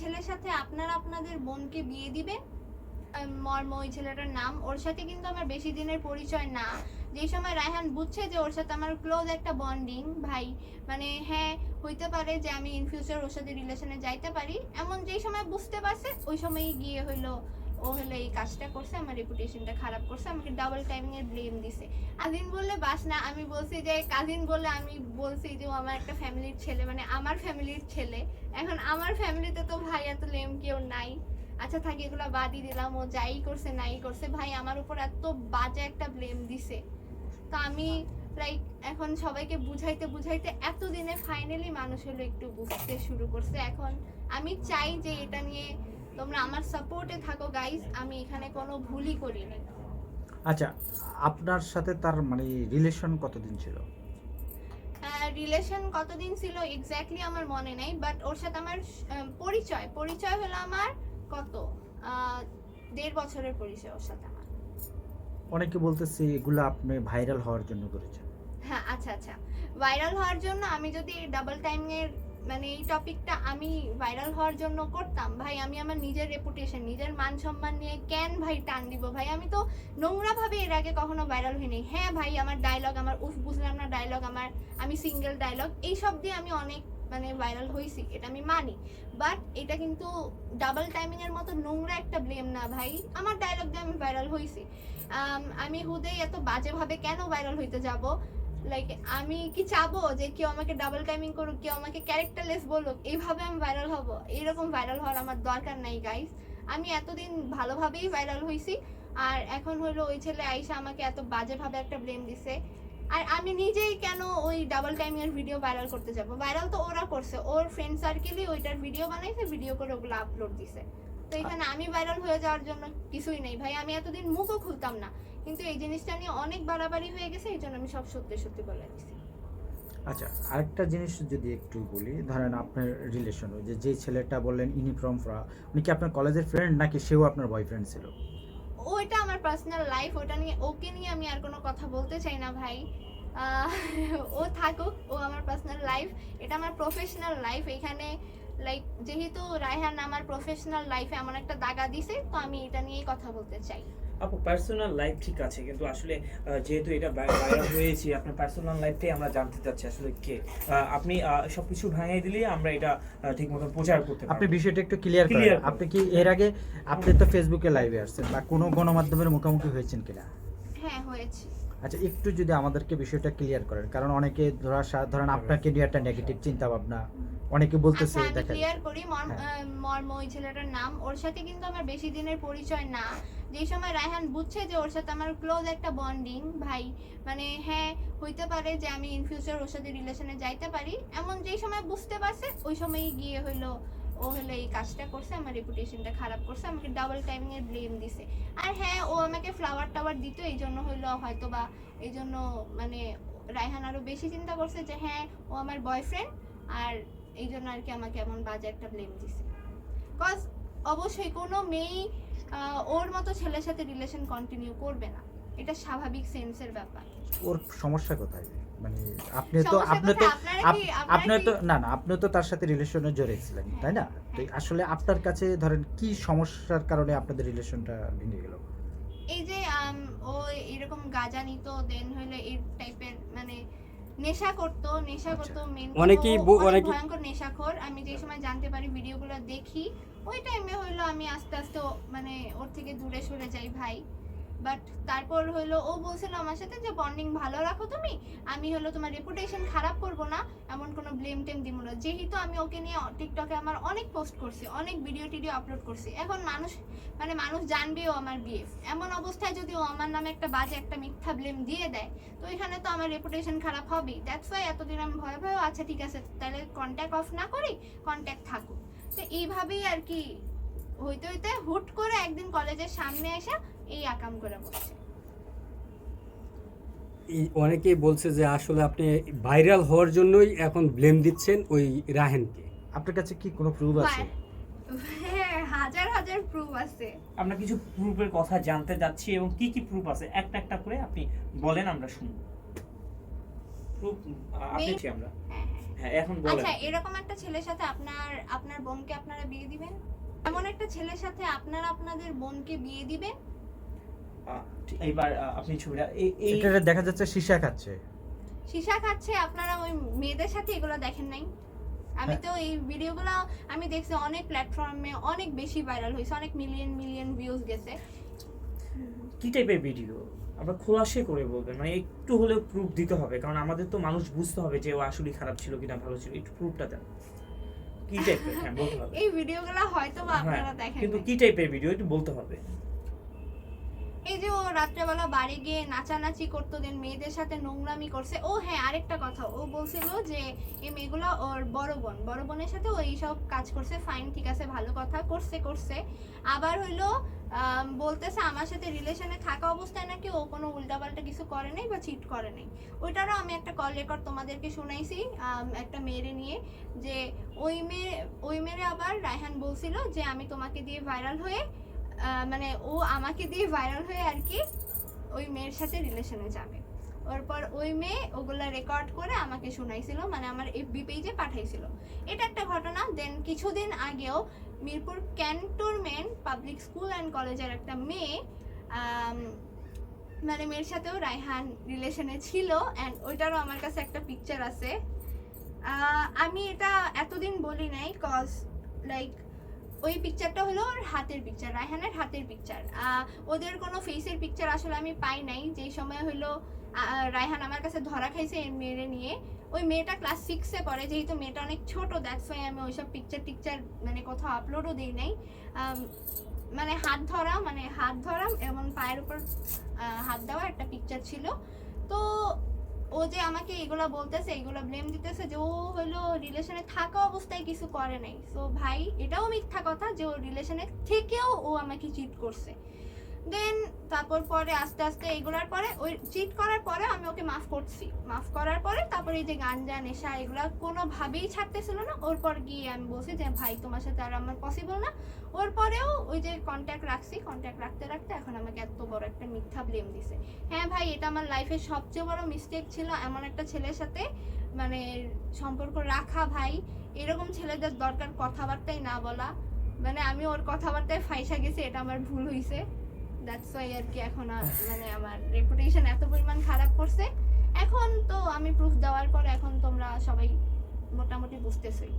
ছেলের সাথে আপনারা আপনাদের বোনকে বিয়ে দিবেন মর্ম, ওই ছেলেটার নাম। ওর সাথে কিন্তু আমার বেশি দিনের পরিচয় না। যেই সময় রায়হান বুঝছে যে ওর সাথে আমার ক্লোজ একটা বন্ডিং ভাই মানে হ্যাঁ হইতে পারে যে আমি ইন ফিউচার ওর সাথে রিলেশনে যাইতে পারি। এমন যেই সময় বুঝতে পারছে, ওই সময়ই গিয়ে হইল ও হলো এই কাজটা করছে, আমার রেপুটেশনটা খারাপ করছে, আমাকে ডাবল টাইমিং এর ব্লেম দিছে। কাজিন বললে বাস না, আমি বলছি যে, কাজিন বললে আমি বলছি যে, ও আমার একটা ফ্যামিলির ছেলে মানে আমার ফ্যামিলির ছেলে। এখন আমার ফ্যামিলিতে তো ভাই, এত লেম কেউ নাই। আচ্ছা থাকি, এগুলো বাদই দিলাম, ও যাই করছে, নাই করছে। ভাই, আমার উপর এত বাজে একটা ব্লেম দিছে। তো আমি লাইক এখন সবাইকে বুঝাইতে বুঝাইতে এতদিনে ফাইনালি মানুষ হলো একটু বুঝতে শুরু করছে। এখন আমি চাই যে, এটা নিয়ে তোমরা আমার সাপোর্টে থাকো গাইস আমি এখানে কোনো ভুলই করিনি। আচ্ছা আপনার সাথে তার মানে রিলেশন কতদিন ছিল? রিলেশন কতদিন ছিল এক্স্যাক্টলি আমার মনে নেই বাট ওর সাথে আমার পরিচয়। পরিচয় হলো আমার কত? দেড় বছরের পরিচয় ওর সাথে আমার। অনেকে বলতেছে এগুলো আপনি ভাইরাল হওয়ার জন্য করেছেন। হ্যাঁ আচ্ছা আচ্ছা। ভাইরাল হওয়ার জন্য আমি যদি ডাবল টাইমের মানে এই টপিকটা আমি ভাইরাল হওয়ার জন্য করতাম। ভাই, আমি আমার নিজের রেপুটেশন নিজের মান সম্মান নিয়ে কেন ভাই টান দিব? ভাই, আমি তো নোংরা ভাবে এর আগে কখনো ভাইরাল হইনি। হ্যাঁ ভাই, আমার ডায়লগ আমার উফ বুঝলাম না ডায়লগ আমার, আমি সিঙ্গেল ডায়লগ এইসব দিয়ে আমি অনেক মানে ভাইরাল হয়েছি এটা আমি মানি। বাট এটা কিন্তু ডাবল টাইমিং এর মতো নোংরা একটা ব্লেম না ভাই। আমার ডায়লগ দিয়ে আমি ভাইরাল হয়েছি আমি হুদেই এত বাজেভাবে কেন ভাইরাল হইতে যাব? লাইক আমি কি চাবো যে কেউ আমাকে ডাবল টাইমিং করুক, কেউ আমাকে ক্যারেক্টারলেস বলুক, এইভাবে আমি ভাইরাল হব? এইরকম ভাইরাল হওয়ার আমার দরকার নাই গাইস আমি এতদিন ভালোভাবেই ভাইরাল হইছি, আর এখন হলো ওই ছেলে আইসা আমাকে এত বাজেভাবে একটা ব্লেম দিছে। আর আমি নিজেই কেন ওই ডাবল টাইমিং এর ভিডিও ভাইরাল করতে যাব? ভাইরাল তো ওরা করছে, ওর ফ্রেন্ড সার্কেলই ওইটার ভিডিও বানাইছে ভিডিও করে ওগুলো আপলোড দিছে। তো এখানে আমি ভাইরাল হয়ে যাওয়ার জন্য কিছুই নেই। ভাই আমি এতদিন মুখও খুলতাম না। কিন্তু এই জিনিসটা নিয়ে অনেক বাড়াবাড়ি হয়ে গেছে এই জন্য আমি সব সত্যি সত্যি বলে দিছি। আচ্ছা আরেকটা জিনিস যদি একটু বলি ধরেন আপনার রিলেশন যে যে ছেলেটা বললেন ইউনিফর্ম পরা উনি কি আপনার কলেজের ফ্রেন্ড নাকি সেও আপনার বয়ফ্রেন্ড ছিল? ওইটা আমার পার্সোনাল লাইফ ওটা নিয়ে ওকে নিয়ে আমি আর কোনো কথা বলতে চাই না ভাই। ও থাকুক ও আমার পার্সোনাল লাইফ এটা আমার প্রফেশনাল লাইফ এখানে লাইক যেহেতু রায়হান আমার প্রফেশনাল লাইফে এমন একটা দাগা দিছে তো আমি এটা নিয়েই কথা বলতে চাই। আপু পার্সোনাল লাইফ ঠিক আছে কিন্তু আসলে যেহেতু এটা ভাইরাল হয়েছে আপনার পার্সোনাল লাইফটাই আমরা জানতে চাচ্ছি আসলে কে? আহ, আপনি সবকিছু ভাঙিয়ে দিলে আমরা এটা ঠিক মতো প্রচার করতে আপনি বিষয়টা একটু ক্লিয়ার করেন। আপনি কি এর আগে আপনি তো ফেসবুকে লাইভে আসছেন বা কোনো গণমাধ্যমের মুখোমুখি হয়েছেন কিনা? হ্যাঁ হয়েছে। আচ্ছা একটু যদি আমাদেরকে বিষয়টা ক্লিয়ার করেন কারণ অনেকে ধরা ধরেন আপনাকে নিয়ে একটা নেগেটিভ চিন্তা ভাবনা অনেকে বলতেছে আচ্ছা আমি দেখা ক্লিয়ার করি মর্ম হ্যাঁ। মর্ম ওই ছেলেটার নাম। ওর সাথে কিন্তু আমার বেশি দিনের পরিচয় না। যেই সময় রায়হান বুঝছে যে ওর সাথে আমার ক্লোজ একটা বন্ডিং ভাই মানে হ্যাঁ হইতে পারে যে আমি ইন ফিউচার ওর সাথে রিলেশনে যাইতে পারি। এমন যেই সময় বুঝতে পারছে ওই সময়ই গিয়ে হইল ও হলো এই কাজটা করছে আমার রেপুটেশনটা খারাপ করছে আমাকে ডাবল টাইমিং এর ব্লেম দিছে। আর হ্যাঁ ও আমাকে ফ্লাওয়ার টাওয়ার দিত এই জন্য হইল হয়তো বা এই জন্য মানে রায়হান আরও বেশি চিন্তা করছে যে হ্যাঁ ও আমার বয়ফ্রেন্ড আর এই জন্য আর কি আমাকে এমন বাজে একটা ব্লেম দিছে। কজ অবশ্যই কোনো মেয়েই ওর মতো ছেলের সাথে রিলেশন কন্টিনিউ করবে না। এটা স্বাভাবিক সেন্সের ব্যাপার। ওর সমস্যা কোথায়? মানে আপনি তো আপনি তো আপনি তো না না আপনি তো তার সাথে রিলেশনে জড়িয়েছিলেন তাই না? তো হ্যাঁ। আসলে আপনার কাছে ধরেন কি সমস্যার কারণে আপনাদের রিলেশনটা ভেঙে গেল? এই যে ও এরকম গাঁজা নিত দেন হইল এই টাইপের মানে নেশা করতো নেশা আচ্ছা। করতো মেন অনেকেই অনেকে- ভয়ঙ্কর নেশাখোর আমি যে সময় জানতে পারি ভিডিওগুলো দেখি ওই টাইমে হইল আমি আস্তে আস্তে মানে ওর থেকে দূরে সরে যাই ভাই বাট তারপর হলো ও বলছিল আমার সাথে যে বন্ডিং ভালো রাখো তুমি। আমি হলো তোমার রেপুটেশন খারাপ করব না। এমন কোনো ব্লেম টেম দিব না। যেহেতু আমি ওকে নিয়ে টিকটকে আমার অনেক পোস্ট করছি, অনেক ভিডিও টিডিও আপলোড করছি। এখন মানুষ মানে মানুষ জানবেও আমার বিএফ এমন অবস্থায় যদি ও আমার নামে একটা বাজে একটা মিথ্যা ব্লেম দিয়ে দেয়, তো এখানে তো আমার রেপুটেশন খারাপ হবেই। দ্যাটস ওয়াই এতদিন আমি ভয় ভয় আচ্ছা ঠিক আছে। তাহলে কন্ট্যাক্ট অফ না করি কন্ট্যাক্ট থাকুক। তো এইভাবেই আর কি হইতে হইতে হুট করে একদিন কলেজের সামনে এসে এই আকাম করে বসছে। অনেকেই বলছে যে আসলে আপনি ভাইরাল হওয়ার জন্যই এখন ব্লেম দিচ্ছেন ওই রাহেনকে। আপনার কাছে কি কোনো প্রুফ আছে? হাজার হাজার প্রুফ আছে। আমরা কিছু প্রুফের কথা জানতে যাচ্ছি এবং কি কি প্রুফ আছে? একটা একটা করে আপনি বলেন আমরা শুনব। প্রুফ আপনি আমরা? হ্যাঁ হ্যাঁ। হ্যাঁ এখন বলেন। আচ্ছা এরকম একটা ছেলের সাথে আপনার আপনার বোনকে আপনারা বিয়ে দিবেন? এমন একটা ছেলের সাথে আপনারা আপনাদের বোনকে বিয়ে দিবেন এইবার আপনি ছবিটা এই- এটা দেখা যাচ্ছে সীসা খাচ্ছে। সীসা খাচ্ছে আপনারা ওই মেয়েদের সাথে এগুলো দেখেন নাই? আমি তো এই ভিডিওগুলো আমি দেখছি অনেক প্ল্যাটফর্মে অনেক বেশি ভাইরাল হয়েছে অনেক মিলিয়ন মিলিয়ন ভিউজ গেছে। কি টাইপের ভিডিও আমরা খোলাসে করে বলবেন মানে একটু হলেও প্রুফ দিতে হবে কারণ আমাদের তো মানুষ বুঝতে হবে যে ও আসলে খারাপ ছিল কিনা ভালো ছিল একটু প্রুফটা দেন। কি টাইপের হ্যাঁ বলতে হবে। এই ভিডিওগুলো হয়তো বা হ্যাঁ আপনারা দেখেন কিন্তু। কি টাইপের ভিডিও একটু বলতে হবে। এই যে ও রাত্রেবেলা বাড়ি গিয়ে নাচানাচি করতো দেন মেয়েদের সাথে নোংরামি করছে। ও হ্যাঁ আরেকটা কথা, ও বলছিল যে এই মেয়েগুলো ওর বড় বোন, বড় বোনের সাথে ও এইসব কাজ করছে ফাইন ঠিক আছে, ভালো কথা, করছে করছে। আবার হইল বলতেছে আমার সাথে রিলেশনে থাকা অবস্থায় নাকি ও কোনো উল্টাপাল্টা কিছু করে নাই বা চিট করে নাই। ওইটারও আমি একটা কল রেকর্ড তোমাদেরকে শুনাইছি একটা মেয়েরে নিয়ে, যে ওই মেয়ে, ওই মেয়েরে আবার রায়হান বলছিল যে আমি তোমাকে দিয়ে ভাইরাল হয়ে মানে ও আমাকে দিয়ে ভাইরাল হয়ে আর কি ওই মেয়ের সাথে রিলেশনে যাবে। ওরপর ওই মেয়ে ওগুলা রেকর্ড করে আমাকে শোনাইছিল মানে আমার এফবি পেজে পাঠাইছিল। এটা একটা ঘটনা দেন কিছুদিন আগেও Mirpur cantonment public school and কলেজের একটা মেয়ে মানে মেয়ের সাথেও রায়হান রিলেশনে ছিল অ্যান্ড ওইটারও আমার কাছে একটা পিকচার আছে। আমি এটা এতদিন বলি নাই কজ লাইক ওই পিকচারটা হলো ওর হাতের পিকচার রায়হানের হাতের পিকচার ওদের কোনো ফেসের পিকচার আসলে আমি পাই নাই। যেই সময় হলো রায়হান আমার কাছে ধরা খাইছে এই নিয়ে। ওই মেয়েটা ক্লাস সিক্সে পড়ে, যেহেতু মেয়েটা অনেক ছোট দ্যাটস ওয়াই আমি ওইসব পিকচার টিকচার মানে কোথাও আপলোডও দিই নাই। মানে হাত ধরা মানে হাত ধরা এবং পায়ের উপর হাত দেওয়া একটা পিকচার ছিল। তো ও যে আমাকে এগুলো বলতেছে, এগুলো ব্লেম দিতেছে যে ও হলো রিলেশনে থাকা অবস্থায় কিছু করে নাই। সো ভাই, এটাও মিথ্যা কথা যে ও রিলেশনে থেকেও ও আমাকে চিট করছে। দেন তারপর পরে আস্তে আস্তে এগুলার পরে ওই চিট করার পরে আমি ওকে মাফ করছি। মাফ করার পরে তারপরে এই যে গাঞ্জা, নেশা এগুলা কোনোভাবেই ছাড়তেছিল না। ওর পর গিয়ে আমি বলছি যে, ভাই, তোমার সাথে আর আমার পসিবল না। ওর পরেও ওই যে কন্ট্যাক্ট রাখছি। কন্ট্যাক্ট রাখতে রাখতে এখন আমাকে এত বড় একটা মিথ্যা ব্লেম দিছে। হ্যাঁ ভাই, এটা আমার লাইফের সবচেয়ে বড় মিস্টেক ছিল এমন একটা ছেলের সাথে মানে সম্পর্ক রাখা, ভাই। এরকম ছেলেদের দরকার কথাবার্তাই না বলা। মানে আমি ওর কথাবার্তায় ফাইসা গেছি, এটা আমার ভুল হইছে। দ্যাটস ওয়াই আর কি এখন মানে আমার রেপুটেশন এত পরিমাণ খারাপ করছে। এখন তো আমি প্রুফ দেওয়ার পর এখন তোমরা সবাই মোটামুটি বুঝতেছই।